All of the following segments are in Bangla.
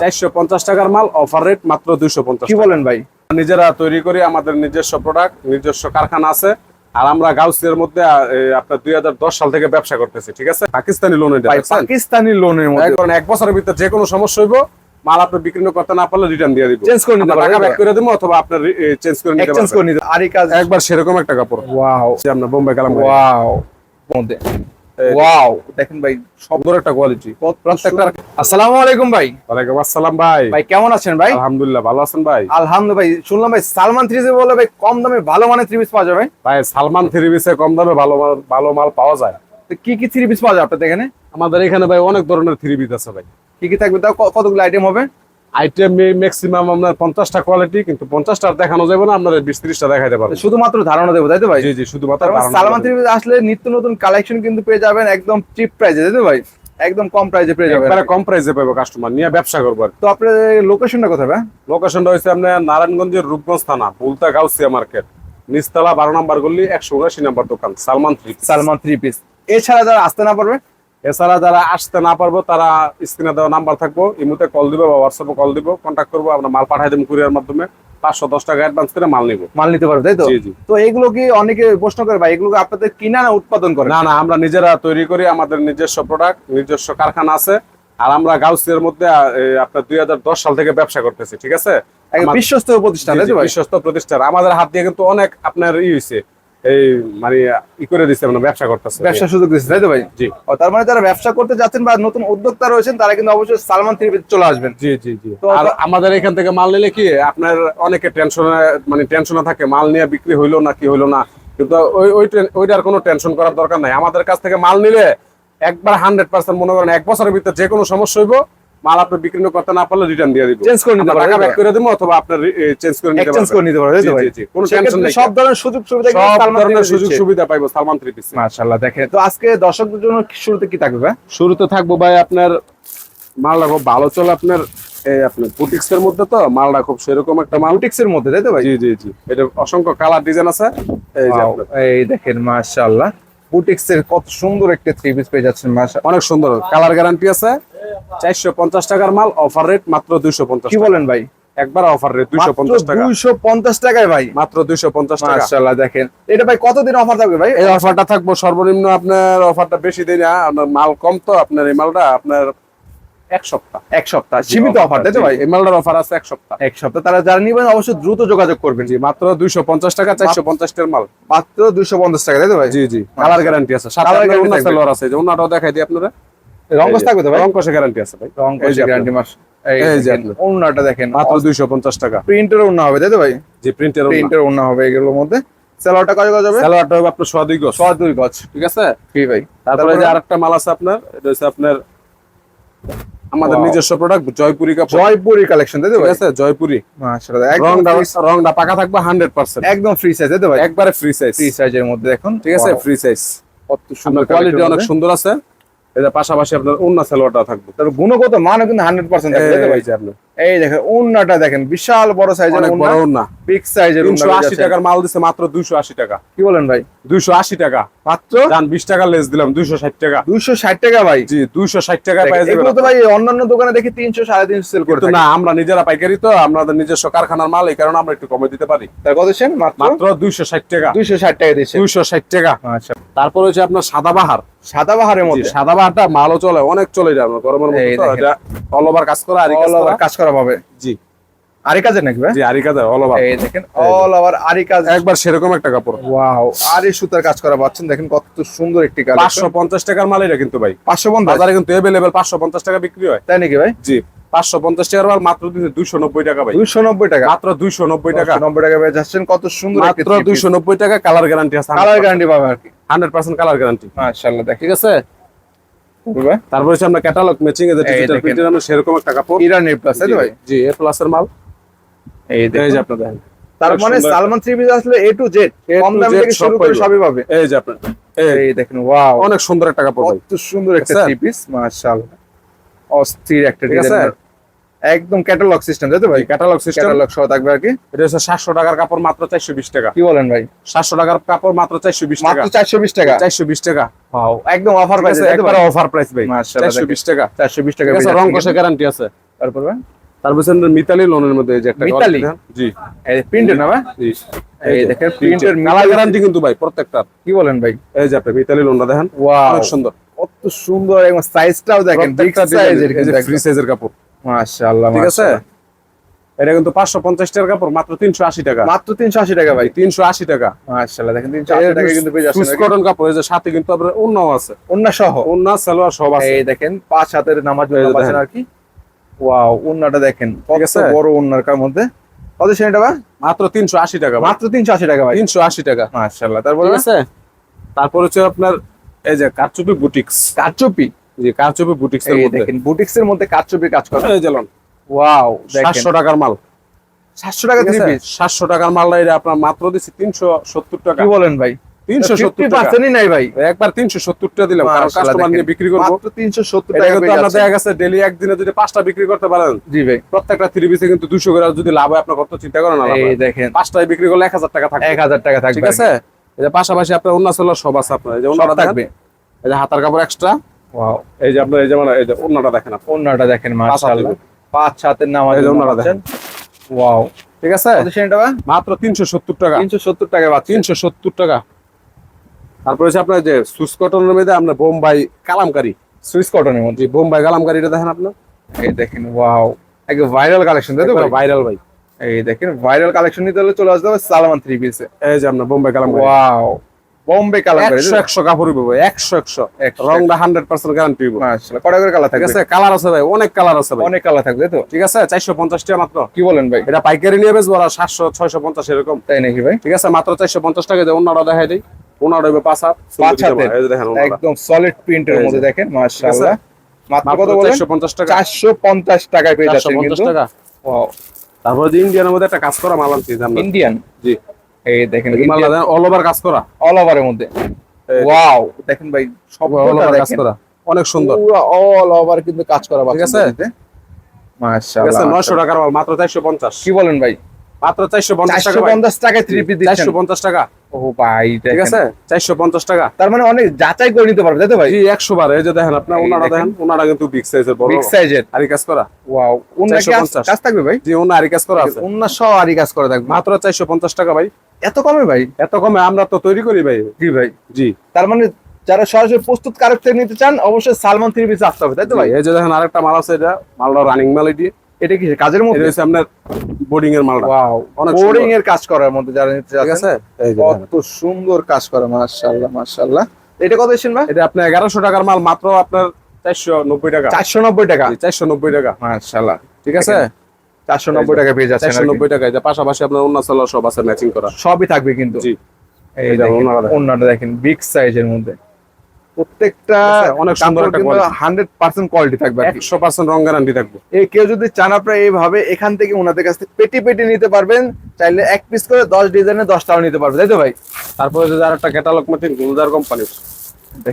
চারশো পঞ্চাশ টাকার মাল অফার রেট মাত্র দুইশো পঞ্চাশ কি বলেন ভাই? নিজেরা তৈরি করি আমাদের নিজস্ব প্রোডাক্ট নিজস্ব কারখানা আছে। আর আমরা গাউসিয়ার মধ্যে আপনার দুই সাল থেকে ব্যবসা করতেছি ঠিক আছে? পাকিস্তানি লোন ভাই পাকিস্তানি লোনের মধ্যে। কারণ এক বছরের ভিতরে যে কোনো সমস্যা হইব মাল আপনি বিক্রি করতে না পারলে রিটার্ন দিয়ে দিব। চেঞ্জ করে নিতে আমরা টাকা ব্যাক করে দেবো অথবা আপনার চেঞ্জ করে নিতে এক্সচেঞ্জ করে নিতে আরি কাজ একবার সেরকম একটা কাপড়। ওয়াও আপনার বোম্বে কালাম ওয়াও মধ্যে ওয়াও দেখেন ভাই সুন্দর একটা কোয়ালিটি প্রত্যেকটা আসসালামু আলাইকুম ভাই। ওয়ালাইকুম আসসালাম ভাই। ভাই কেমন আছেন ভাই? আলহামদুলিল্লাহ ভালো আছেন ভাই? আলহামদুলিল্লাহ ভাই শুনলাম ভাই সালমান থ্রিজে বলে ভাই কম দামে ভালো মানের থ্রি পিস পাওয়া যাবে। ভাই সালমান থ্রি পিসে কম দামে ভালো মাল ভালো মাল পাওয়া যায়। তো কি কি থ্রি পিস পাওয়া যায় আপনাদের এখানে? আমাদের এখানে ভাই অনেক ধরনের থ্রি পিস আছে ভাই। কি কি থাকবে? তাও কতগুলো আইটেম হবে? আইটেম ম্যাক্সিমাম আপনার পঞ্চাশটা কোয়ালিটি কিন্তু পঞ্চাশটা দেখানো যাবে না আপনার বিশ ত্রিশটা দেখাইতে শুধুমাত্র ধারণা দেবো তাই তো ভাই? জি জি শুধুমাত্র মানে সালমান। আসলে নিত্য নতুন কালেকশন কিন্তু পেয়ে যাবেন একদম চিপ প্রাইসে তাই তো ভাই? একদম কম প্রাইসে পেয়ে যাবেন। একবারে কম প্রাইসে পাবো কাস্টমার নিয়ে ব্যবসা করব তো আপনার লোকেশনটা কোথায় ভাই? লোকেশনটা হচ্ছে আপনার নারায়ণগঞ্জের রূপগঞ্জ থানা বুলতা গাউসিয়া মার্কেট নিচতলা বারো নম্বর গল্লি একশো উনাশি নম্বর দোকান Salman three Salman three piece এছাড়া যারা আসতে না পারবে এছাড়া যারা আসতে না পারব তারা স্ক্রিনে দেওয়া নাম্বার থাকব। ইমুতে কল দিবো বা হোয়াটসঅ্যাপে কল দিব কন্ট্যাক্ট করব আমরা মাল পাঠাই দেবো কুরিয়ার মাধ্যমে। পাঁচশো দশ টাকা অ্যাডভান্স করে মাল নিবো। মাল নিতে পারবে তাই তো? তো এগুলো কি অনেকে প্রশ্ন করে ভাই এগুলো আপনাদের কিনা না উৎপাদন করে? না না আমরা নিজেরা তৈরি করি আমাদের নিজস্ব প্রোডাক্ট নিজস্ব কারখানা আছে। আর আমরা গাউসিয়ার মধ্যে আপনার দুই হাজার দশ সাল থেকে ব্যবসা করতেছি ঠিক আছে? বিশ্বস্ত প্রতিষ্ঠান বিশ্বস্ত প্রতিষ্ঠান। আমাদের হাত দিয়ে কিন্তু অনেক আপনার ই হয়েছে এই মানে ই করে দিচ্ছে মানে ব্যবসা করতেছে। ব্যবসা সুযোগ দিচ্ছে তাই তো ভাই? জি। তার মানে যারা ব্যবসা করতে যাচ্ছেন বা নতুন উদ্যোক্তা রয়েছেন তারা কিন্তু অবশ্যই সালমান থ্রি চলে আসবেন। জি জি জি। আর আমাদের এখান থেকে মাল নিলে কি আপনার অনেকে টেনশনে মানে টেনশনে থাকে মাল নিয়ে বিক্রি হইল না কি হইল না। কিন্তু ওই ওই ওইটার কোনো টেনশন করার দরকার নাই। আমাদের কাছ থেকে মাল নিলে একবার হান্ড্রেড পার্সেন্ট মনে করেন এক বছরের ভিতরে যে কোনো সমস্যা হইব মাল আপনি বিক্রি করতে না পারলে রিটার্ন দিয়ে দিব। চেঞ্জ করে নিতে টাকা ব্যাক করে দেবো অথবা আপনার চেঞ্জ করে নিতে এক্সচেঞ্জ করে নিতে পারবে তাই জি, জি, জি, কোনো টেনশন নেই। সব ধরনের সুযোগ সুবিধা সব ধরনের সুযোগ সুবিধা পাইবো সালমান থ্রি পিস মাশাআল্লাহ দেখেন। তো আজকে দর্শকদের জন্য শুরুতে কি থাকবে ভাই? শুরুতে থাকব ভাই আপনার মালটা খুব ভালো চলে আপনার এই আপনার বুটিক্স এর মধ্যে তো মালটা খুব সেরকম একটা মাল। বুটিক্সের মধ্যে তাই তো ভাই? জি জি জি। এটা অসংখ্য কালার ডিজাইন আছে। এই দেখেন মাশাআল্লাহ। বুটিক্সের কত সুন্দর একটা থ্রি পিস পেয়ে যাচ্ছেন মাসা অনেক সুন্দর। কালার গ্যারান্টি আছে। চারশো পঞ্চাশ টাকার মাল অফার রেট মাত্র দুইশো পঞ্চাশ কি বলেন ভাই? একবার অফার রেট দুইশো পঞ্চাশ টাকা। দুইশো পঞ্চাশ টাকায় ভাই? মাত্র দুইশো পঞ্চাশ টাকা। মাশাআল্লাহ দেখেন। এটা ভাই কতদিন অফার থাকবে ভাই? এই অফারটা থাকব সর্বনিম্ন আপনার অফারটা বেশি দিন না আপনার মাল কম তো আপনার এই মালটা আপনার এক সপ্তাহ। এক সপ্তাহ সীমিত অফার তাই তো ভাই? এই মালটার অফার আছে এক সপ্তাহ। এক সপ্তাহ। তারা যারা নিবেন অবশ্যই দ্রুত যোগাযোগ করবেন। জি মাত্র দুইশো পঞ্চাশ টাকা চারশো পঞ্চাশ টাকার মাল। মাত্র দুইশো পঞ্চাশ টাকা তাই তো ভাই? জি জি। কালার গ্যারান্টি আছে। guarantee অন্য আছে যে অন্যটাও দেখাই দিই আপনারা রঙ্গস থাকবে তো ভাই? গ্যারান্টি আছে ভাই। গ্যারান্টি মাস যে দেখেন, মাত্র দুইশো পঞ্চাশ টাকা। প্রিন্টের ওড়না হবে তাই তো ভাই? জি প্রিন্টের প্রিন্টের ওড়না হবে এগুলোর মধ্যে। সেলোয়ারটা কয় গজ হবে? সালোয়ারটা হবে আপনার সোয়া দুই গজ। ছ দুই গজ। ঠিক আছে? কি ভাই। তারপরে যে আরেকটা মাল আছে আপনার এটা হচ্ছে আপনার আমাদের নিজস্ব প্রোডাক্ট জয়পুরি কাপড় জয়পুরি কালেকশন দিতে ঠিক আছে জয়পুরি। মাশাআল্লাহ একদম রংটা রংটা পাকা থাকবে হান্ড্রেড পার্সেন্ট একদম ফ্রি সাইজ দিতে ভাই? একবারে ফ্রি সাইজ ফ্রি সাইজের মধ্যে দেখুন ঠিক আছে ফ্রি সাইজ কত সুন্দর কোয়ালিটি অনেক সুন্দর আছে। এটা পাশাপাশি আপনার সালোয়ারটা থাকবে। তার গুণগত মানও কিন্তু হান্ড্রেড পার্সেন্ট এই আপনার এই দেখেন ওড়নাটা দেখেন বিশাল বড় সাইজের বড় বিগ সাইজের আশি টাকার মাল দিছে মাত্র দুইশো আশি টাকা। কি বলেন ভাই? দুইশো আশি টাকা। মাত্র? বিশ টাকা লেস দিলাম দুইশো ষাট টাকা। দুইশো ষাট টাকা ভাই। জি দুইশো ষাট টাকা এগুলো তো ভাই অন্যান্য দোকানে দেখি তিনশো সাড়ে তিনশো সেল করে না আমরা নিজেরা পাইকারি তো আমাদের নিজস্ব কারখানার মাল এই কারণে আমরা একটু কমে দিতে পারি। তার কত মাত্র? মাত্র দুইশো ষাট টাকা। দুইশো ষাট টাকা দিচ্ছে দুইশো ষাট টাকা। আচ্ছা। তারপর হচ্ছে আপনার সাদাবাহার। সাদা বাহারের জি, মধ্যে সাদাবাহারটা মালও চলে অনেক চলে যায় আপনার গরমের মধ্যে অল ওভার কাজ করা আরি কাজ অল ওভার কাজ করা পাবে। জি। আরি কাজের নাকি ভাই? জি আরি কাজ অল ওভার এই দেখেন অল ওভার আরি কাজ। একবার সেরকম একটা কাপড়। ওয়াও আরি সুতার কাজ করা পাচ্ছেন দেখেন কত সুন্দর একটি কালেকশন পাঁচশো পঞ্চাশ টাকার মাল এটা কিন্তু ভাই। পাঁচশো পঞ্চাশ? বাজারে কিন্তু পাঁচশো পঞ্চাশ টাকা বিক্রি হয়। তাই নাকি ভাই? জি। পাঁচশো পঞ্চাশ টাকার মাল মাত্র দুইশো নব্বই টাকা ভাই। দুইশো নব্বই টাকা। মাত্র দুইশো নব্বই টাকা। নব্বই টাকা পেয়ে যাচ্ছেন কত সুন্দর মাত্র দুইশো নব্বই টাকা কালার গ্যারান্টি আছে কালার গ্যারান্টি পাবে আর কি। হান্ড্রেড পার্সেন্ট কালার গ্যারান্টি মাশাআল্লাহ দেখেন ঠিক আছে? ভাই। হচ্ছে আমরা ক্যাটালগ ম্যাচিং এ ডিজিটাল প্রিন্টের আমরা সেরকম একটা কাপড়। ইরানি প্লাস ভাই? জি এ প্লাসের মাল। এই দেখেন। দেখেন। তার অনেক মানে সুন্দর। সালমান থ্রি পিস আসলে এ টু জেড কম দাম থেকে শুরু করে সবই পাবে। এই যে আপনার এই দেখেন ওয়াও অনেক সুন্দর একটা কাপড় ভাই। কত সুন্দর একটা দেখছেন? থ্রি পিস মাশাআল্লাহ। অস্থির একটা ঠিক আছে? ডিজাইন একদম ক্যাটালগ সিস্টেম তাই তো ভাই? ক্যাটালগ সিস্টেম ক্যাটালগ সহ থাকবে আর কি। এটা হচ্ছে সাতশো টাকার কাপড় মাত্র চারশো বিশ টাকা। কি বলেন ভাই? সাতশো টাকার কাপড় মাত্র চারশো বিশ টাকা। মাত্র চারশো বিশ টাকা? চারশো বিশ টাকা। ওয়াও একদম অফার প্রাইস একবারে অফার প্রাইস ভাই। মাশাআল্লাহ চারশো বিশ টাকা। চারশো বিশ টাকা ঠিক আছে রং কষে গ্যারান্টি আছে। তারপর ভাই? তারপর মিতালি লোনের মধ্যে এই যে একটা মিতালি? জি। এই প্রিন্টের না ভাই? জি। এই দেখেন প্রিন্টের প্রিন্টের গ্যারান্টি কিন্তু ভাই প্রত্যেকটা কি বলেন ভাই? এই যে আপনি মিতালি লোনটা দেখেন। ওয়াও অনেক সুন্দর। কত সুন্দর এবং সাইজটাও দেখেন বিগ সাইজের ফ্রি সাইজের কাপড়। মাশাআল্লাহ ঠিক আছে? এটা কিন্তু পাঁচশো পঞ্চাশ টাকার কাপড় মাত্র তিনশো আশি টাকা। মাত্র 380 টাকা ভাই। তিনশো আশি টাকা। মাশাআল্লাহ দেখেন 380 টাকা কিন্তু পেয়ে যাচ্ছেন কটন কাপড় এই সাথে কিন্তু আপনার অন্যও আছে। অন্য সহ। অন্য সালোয়ার সব আছে। এই দেখেন পাঁচ হাতের নামাজ দেখেন। আর কি। ওয়াও ওন্নাটা দেখেন কত আছে? বড় ওন্নার কার মধ্যে। কত সেটা ভাই? মাত্র তিনশো আশি টাকা মাত্র 380 টাকা ভাই। তিনশো আশি টাকা। মাশাআল্লাহ তারপর আছে? তারপর হচ্ছে আপনার এই যে কারচুপি বুটিক্স। কাচুপি জি কারচুপি বুটিক্স এর মধ্যে। দেখেন বুটিক্স এর মধ্যে কাজ করে। এই যেমন ওয়াও দেখেন। সাতশো টাকার মাল। 700 টাকা থ্রি পিস সাতশো টাকার মাল এটা আপনার মাত্র তিনশো সত্তর টাকা। কি বলেন ভাই? তিনশো সত্তর টাকা। নাই ভাই। একবার তিনশো সত্তর টাকা দিলাম কারণ কাস্টমার নিয়ে বিক্রি করব। মাত্র 370 টাকা দেখা গেছে একদিনে যদি পাঁচটা বিক্রি করতে পারেন জি ভাই। প্রত্যেকটা থ্রি পিসে কিন্তু দুশো করে যদি লাভ হয় আপনার কত চিন্তা করেন না লাভ এই? দেখেন। পাঁচটায় বিক্রি করলে এক হাজার টাকা থাকবে। 1000 টাকা থাকবে। ঠিক আছে? যে পাশাপাশি আপনার অন্যান্য সব আছে আপনার। এই যে অন্যটা থাকবে। এই যে হাতার কাপড় এক্সট্রা ওয়াও। এই যে আপনার এই যে মানে এই যে অন্যটা দেখেন আপনি। ওন্নাটা দেখেন মাশাআল্লাহ। পাঁচ নামাজ এই যে ওন্নাটা পাচ্ছেন। ওয়াও। ঠিক আছে? মাত্র তিনশো সত্তর টাকা। 370 টাকা তিনশো সত্তর টাকা। তারপরে হচ্ছে আপনার যে সুস কটনের মধ্যে আপনার বোম্বাই কালামকারি। সুইস কটনের মধ্যে। বোম্বাই কালামকারিটা দেখেন আপনার। এই দেখেন ওয়াও। একদম ভাইরাল কালেকশন তাই তো ভাইরাল ভাই। এই দেখেন ভাইরাল কালেকশন নিতে হলে চলে আসতে হবে সালমান থ্রি পিসে এই যে আপনার বোম্বাই কালামকারি ওয়াও বোম্বে কালার করে একশো একশো কাপড় হইবে ভাই একশো একশো। একশো, রংটা হান্ড্রেড পার্সেন্ট গ্যারান্টি হইব মাশাআল্লাহ কটা করে কালার ঠিক থাকবে। আছে কালার আছে ভাই অনেক কালার আছে ভাই। অনেক কালার থাকবে তো? ঠিক আছে চারশো পঞ্চাশ টাকা মাত্র। কি বলেন ভাই? এটা পাইকারি নিয়ে বেচবো আর সাতশো ছয়শো পঞ্চাশ এরকম। তাই নাকি ভাই? ঠিক আছে মাত্র চারশো পঞ্চাশ টাকা দিয়ে অন্যটা দেখাই দিই। অন্যটা হইবে পাঁচ হাত পাঁচ অন্যটা। একদম সলিড প্রিন্টের মধ্যে দেখেন মাশাআল্লাহ। মাত্র কত বলেন? পঞ্চাশ টাকা। 450 টাকায় পেয়ে যাচ্ছেন কিন্তু। টাকা। ওয়াও তারপর যে ইন্ডিয়ানের মধ্যে একটা কাজ করা মাল আনছি ইন্ডিয়ান জি। এই দেখেন মাল অল ওভার কাজ করা। অল ওভারের মধ্যে। ওয়াও দেখেন ভাই সব অল ওভার কাজ করা। অনেক সুন্দর। পুরো অল ওভার কিন্তু কাজ করা ঠিক আছে? মাশাআল্লাহ নয়শো টাকার মাল মাত্র চারশো পঞ্চাশ। কি বলেন ভাই? মাত্র চারশো পঞ্চাশ টাকা ভাই। 450 টাকায় থ্রি পিস দিচ্ছেন। চারশো পঞ্চাশ টাকা। ও ভাই ঠিক আছে? চারশো পঞ্চাশ টাকা। তার মানে অনেক যাচাই করে নিতে পারবে তাই তো ভাই? জি বার এই যে দেখেন আপনার ওনারা দেখেন। ওনারা কিন্তু বিগ সাইজের বড় বিগ সাইজের আরি কাজ করা। ওয়াও কি কাজ থাকবে ভাই? জি ওনা আরি কাজ করা আছে। ওন্না সহ আরি কাজ করে থাকবে। মাত্র চারশো পঞ্চাশ টাকা ভাই। এত কমে ভাই? এত কমে আমরা তো তৈরি করি ভাই। জি ভাই। জি। তার মানে যারা সরাসরি প্রস্তুত কারক থেকে নিতে চান অবশ্যই সালমান থ্রি পিস আসতে হবে তাই তো ভাই? এই যে দেখেন আরেকটা মাল আছে এটা মালটা রানিং মাল এটি এটা কি কাজের মধ্যে? হচ্ছে আপনার বোর্ডিং এর মালটা। ওয়াও অনেক বোর্ডিং এর কাজ করার মধ্যে যারা নিতে ঠিক আছে। কত সুন্দর কাজ করা মাশাআল্লাহ মাশাআল্লাহ। এটা কত এসেছেন ভাই? এটা আপনার এগারোশো টাকার মাল মাত্র আপনার চারশো নব্বই টাকা। চারশো নব্বই টাকা? চারশো নব্বই টাকা। মাশাআল্লাহ ঠিক আছে? চারশো নব্বই টাকা পেয়ে যাচ্ছেন চারশো আর কি। নব্বই টাকা এটা পাশাপাশি আপনার অন্য সালোয়ার সব আছে ম্যাচিং করা। সবই থাকবে কিন্তু। জি। এই দেখেন। ওনাটা দেখেন। বিগ সাইজের মধ্যে। প্রত্যেকটা অনেক সুন্দর একটা হান্ড্রেড পার্সেন্ট কোয়ালিটি থাকবে একশো পার্সেন্ট রং গ্যারান্টি থাকবে। এই কেউ যদি চান আপনারা এইভাবে এখান থেকে ওনাদের কাছ থেকে পেটি পেটি নিতে পারবেন চাইলে এক পিস করে দশ ডিজাইনে দশটাও নিতে পারবে তাই তো ভাই? তারপরে যে আর একটা ক্যাটালগ ম্যাচিং গুলজার কোম্পানির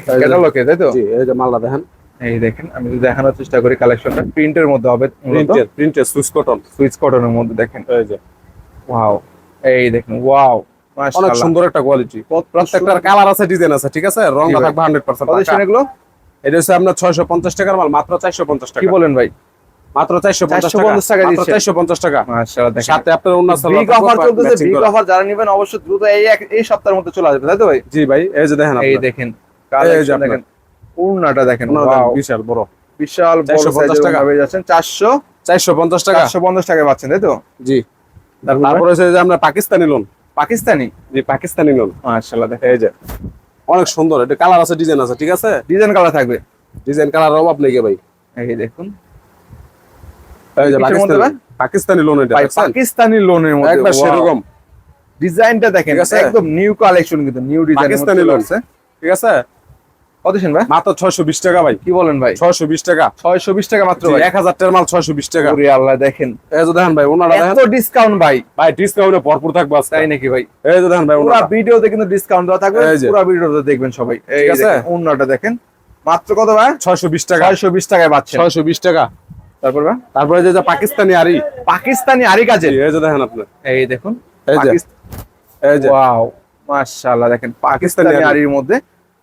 ক্যাটালগে তাই তো? এই যে মালটা দেখেন। এই দেখেন আমি যদি দেখানোর চেষ্টা করি কালেকশনটা প্রিন্টের মধ্যে হবে printed printed Swiss cotton Swiss কটনের মধ্যে দেখেন। এই যে ওয়াও এই দেখেন ওয়াও অনেক সুন্দর একটা কোয়ালিটি প্রত্যেকটার কালার আছে ডিজাইন আছে ঠিক আছে? জি থাকবে হান্ড্রেড পার্সেন্ট এগুলো? এটা হচ্ছে আপনার ছয়শো পঞ্চাশ টাকার মাল মাত্র চারশো পঞ্চাশ কি টাকা। বলেন ভাই? মাত্র চারশো পঞ্চাশ 450 টাকা। চারশো পঞ্চাশ টাকা। সাথে আপনার অন্য বিগ অফার চলতেছে বিগ অফার যারা নেবেন অবশ্যই দ্রুত এই এই সপ্তাহের মধ্যে চলে আসবে তাই তো ভাই? জি ভাই এই যে দেখেন এই। দেখেন দেখেন দেখেন বিশাল বড়। বিশাল বড় 450 টাকা। ভাবে যাচ্ছেন 400 চারশো পঞ্চাশ টাকা। 450 টাকায় পাচ্ছেন তাই তো? জি। তারপরে হচ্ছে যে আমরা পাকিস্তানি লোন পাকিস্তানি? জি পাকিস্তানি লোন মাশাআল্লাহ দেখা এই যে অনেক সুন্দর। এটা কালার আছে ডিজাইন আছে ঠিক আছে? ডিজাইন কালার থাকবে। ডিজাইন কালার অভাব নেই ভাই। এই দেখুন। এই যে পাকিস্তানি পাকিস্তানি লোন এটা পাকিস্তানি লোনের মধ্যে একবার সেরকম। ডিজাইনটা দেখেন একদম নিউ কালেকশন কিন্তু নিউ ডিজাইন পাকিস্তানি লোন ঠিক আছে? কত ভাই? মাত্র ছয়শো বিশ টাকা ভাই। কি বলেন ভাই? ছয়শো বিশ টাকা। 620 টাকা মাত্র ভাই। টাকার মাল টাকা। ওরে আল্লাহ দেখেন। এই যে দেখেন ভাই ওনারা এত ডিসকাউন্ট ভাই। ভাই ডিসকাউন্টে ভরপুর থাকবে আজকে। তাই নাকি ভাই? এই যে দেখেন ভাই পুরো ভিডিওতে কিন্তু ডিসকাউন্ট দেওয়া থাকবে পুরো ভিডিওতে দেখবেন সবাই। ঠিক আছে? দেখেন দেখেন। মাত্র কত ভাই? ছয়শো বিশ টাকা। 620 টাকায় পাচ্ছেন। ছয়শো বিশ টাকা। তারপর ভাই? তারপরে যে পাকিস্তানি আরি। পাকিস্তানি আরি কাজে এই যে দেখেন আপনি এই দেখুন। এই যে। এই যে। ওয়াও মাশাআল্লাহ দেখেন পাকিস্তানি আরির মধ্যে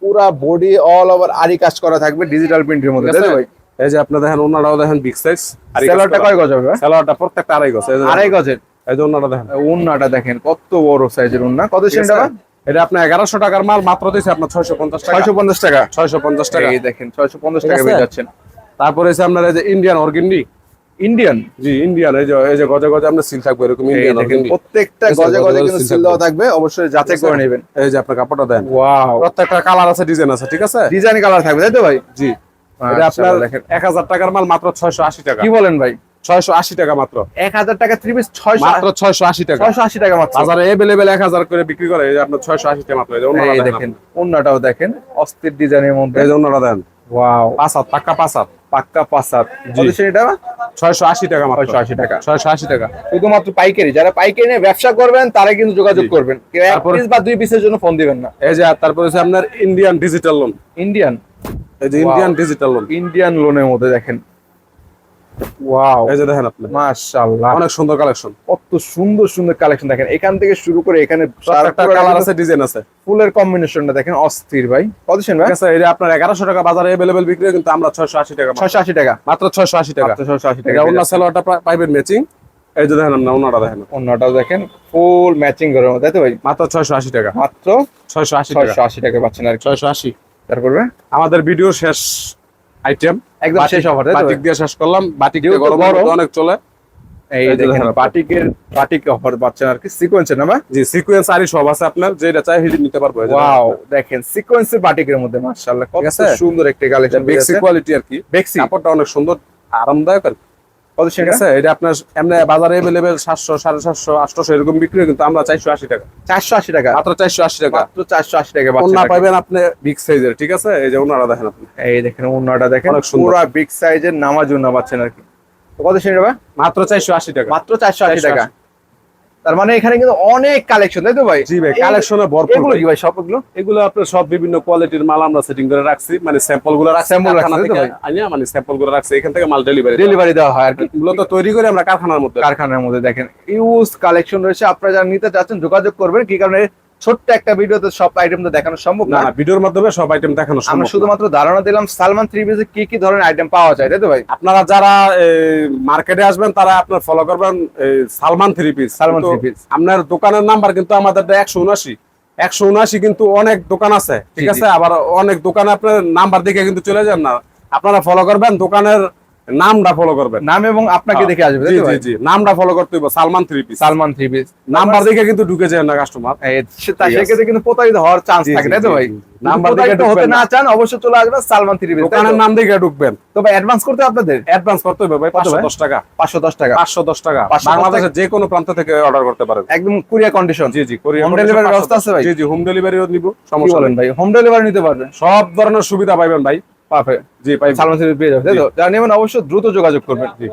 পুরা বডি অল ওভার আরি কাজ করা থাকবে ডিজিটাল প্রিন্টের মধ্যে তাই ভাই? এই যে আপনি দেখেন ওনারাও দেখেন বিগ সাইজ সেলারটা কয় গজ হবে ভাই? সেলোয়ারটা প্রত্যেকটা আড়াই গজ এই যে আড়াই গজের? এই যে ওনারা দেখেন। উন্নাটা দেখেন কত বড় সাইজের উন্না কত সেন্টা এটা আপনার এগারোশো টাকার মাল মাত্র দিয়েছে আপনার ছয়শো পঞ্চাশ টাকা। ছয়শো পঞ্চাশ টাকা। ছয়শো পঞ্চাশ টাকা। এই দেখেন ছয়শো পঞ্চাশ টাকা? পেয়ে যাচ্ছেন। তারপরে এসে আপনার এই যে ইন্ডিয়ান অর্গেন্ডি ইন্ডিয়ান জি ইন্ডিয়ান এই যে এই যে গজে গজে আপনার সিল থাকবে এরকম ইন্ডিয়ান প্রত্যেকটা গজে গজে কিন্তু সিল দেওয়া থাকবে। অবশ্যই যাচাই করে নেবেন। এই যে আপনার কাপড়টা দেন। ওয়াও প্রত্যেকটা কালার আছে ডিজাইন আছে ঠিক আছে? ডিজাইন কালার থাকবে তাই তো ভাই? জি। এটা আপনার টাকার মাল মাত্র ছয়শো আশি টাকা। কি বলেন ভাই? ছয়শো আশি টাকা মাত্র। এক হাজার টাকা থ্রি পিস ছয়শো মাত্র ছয়শো আশি টাকা। ছয়শো আশি টাকা মাত্র। বাজারে এক হাজার করে বিক্রি করে এই যে আপনার ছয়শো আশি টাকা মাত্র এই যে অন্যরা দেখেন অন্যটাও দেখেন অস্থির ডিজাইনের মধ্যে। এই যে অন্যরা দেন। ওয়াও পাঁচ হাত পাক্কা পাঁচ হাত। পাক্কা পাসার। জি। এটা? ছয়শো আশি টাকা মাত্র। ছয়শো আশি টাকা। ছয়শো আশি টাকা। শুধুমাত্র পাইকারি। যারা পাইকারি নিয়ে ব্যবসা করবেন তারা কিন্তু যোগাযোগ করবেন। এক পিস বা দুই পিসের জন্য ফোন দিবেন না। এই যে তারপরে আপনার ইন্ডিয়ান ডিজিটাল লোন ইন্ডিয়ান এই যে ইন্ডিয়ান ডিজিটাল লোন ইন্ডিয়ান লোনের মধ্যে দেখেন। ওয়াও এই যে দেখেন আপনি। মাশাআল্লাহ। অনেক সুন্দর কালেকশন কত সুন্দর সুন্দর কালেকশন দেখেন। এখান থেকে শুরু করে এখানে কালার আছে ডিজাইন আছে। ফুলের কম্বিনেশনটা দেখেন অস্থির ভাই। ভাই? আছে এটা আপনার এগারোশো টাকা বাজারে এভেলেবেল বিক্রি কিন্তু আমরা ছয়শো আশি টাকা মাত্র। ছয়শো আশি টাকা। মাত্র ছয়শো আশি টাকা। ছয়শো আশি টাকা। এটা অন্য সেলোয়ারটা পাইবেন ম্যাচিং এই যে দেখেন না ওনারা দেখেন। অন্যটাও দেখেন ফুল ম্যাচিং করে তাই তো ভাই? মাত্র ছয়শো আশি টাকা। মাত্র ছয়শো আশি টাকা। ছয়শো আশি টাকা পাচ্ছেন আর কি। ছয়শো আশি। তারপরে আমাদের ভিডিও শেষ আইটেম একদম শেষ তো? বাটিক দিয়ে শেষ করলাম। বাটিক গরম। অনেক চলে। এই দেখেন বাটিকের বাটিক অফার পাচ্ছেন আর কি সিকোয়েন্সের না জি সিকোয়েন্স আরই সব আছে আপনার যেটা চাই নিতে পারব ওয়াও দেখেন সিকোয়েন্সের বাটিকের মধ্যে মাশাআল্লাহ কত সুন্দর একটা কালেকশন বেক্সি কোয়ালিটি আর কি। বেক্সি। কাপড়টা অনেক সুন্দর আরামদায়ক আর কি। ঠিক আছে এটা আপনার এমনি বাজারে अवेलेबल সাতশো সাড়ে সাতশো আটশো এরকম বিক্রি হয়, কিন্তু আমরা চারশো আশি টাকা। চারশো আশি টাকা? মাত্র চারশো আশি টাকা। মাত্র চারশো আশি টাকা বাচ্চা ওনা পাবেন আপনি বিগ সাইজের ঠিক আছে? এই যে ওনারা দেখেন আপনি। এই দেখেন ওনাটা দেখেন। পুরো বিগ সাইজের নামাজ ওনা পাচ্ছেন আর কি। কত সেটা মাত্র চারশো আশি টাকা। মাত্র চারশো আশি 480 টাকা। তার মানে এখানে কিন্তু অনেক কালেকশন তাই তো ভাই? জি ভাই কালেকশন ভরপুর। এগুলো কি ভাই সবগুলো? এগুলো আপনার সব বিভিন্ন কোয়ালিটির মাল আমরা সেটিং করে রাখছি মানে স্যাম্পলগুলো রাখছি স্যাম্পল রাখছি তো ভাই? মানে স্যাম্পলগুলো রাখছি এখান থেকে মাল ডেলিভারি ডেলিভারি দেওয়া হয় আর কি। মূলত তৈরি করে আমরা কারখানার মধ্যে। কারখানার মধ্যে দেখেন ইউজ কালেকশন রয়েছে। আপনারা যারা নিতে চাচ্ছেন যোগাযোগ করবেন কি কারণে? ছোট্ট একটা ভিডিওতে সব আইটেম তো দেখানো সম্ভব না। ভিডিওর মাধ্যমে সব আইটেম দেখানো সম্ভব না। শুধুমাত্র ধারণা দিলাম সালমান থ্রি পিসে কি কি ধরনের আইটেম পাওয়া যায় তাই তো ভাই? আপনারা যারা মার্কেটে আসবেন তারা আপনার ফলো করবেন Salman three piece Salman three piece আপনার দোকানের নাম্বার কিন্তু আমাদের একশো উনআশি। একশো উনআশি কিন্তু অনেক দোকান আছে ঠিক আছে? আবার অনেক দোকানে আপনার নাম্বার দেখে কিন্তু চলে যান না। আপনারা ফলো করবেন দোকানের নামটা ফলো করবেন। নাম এবং আপনাকে দেখে আসবে জি জি জি। নামটা ফলো করতে হইব Salman three piece Salman three piece number দেখে কিন্তু ঢুকে যায় না কাস্টমার। সেক্ষেত্রে কিন্তু প্রতারিত হওয়ার চান্স থাকে তাই তো ভাই। নাম্বার দেখে হতে না। চান অবশ্যই চলে আসবেন সালমান থ্রি পিস দোকানের নাম দেখে ঢুকবেন। তো ভাই অ্যাডভান্স করতে আপনাদের? অ্যাডভান্স করতে হবে ভাই পাঁচশো ভাই? দশ টাকা। পাঁচশো দশ টাকা। পাঁচশো দশ টাকা। 510 বাংলাদেশের যে কোনো প্রান্ত থেকে অর্ডার করতে পারেন। একদম কুরিয়ার কন্ডিশন জি জি কোরিয়ার Home delivery ব্যবস্থা আছে ভাই? জি জি হোম ডেলিভারিও নিব সমস্যা বলেন নেই। ভাই? হোম ডেলিভারি নিতে পারবেন? সব ধরনের সুবিধা পাইবেন ভাই। পারফেক্ট। জি সালমান থ্রি পেয়ে যাবে। তাই তো? যারা নেবেন অবশ্যই দ্রুত যোগাযোগ করবেন। জি।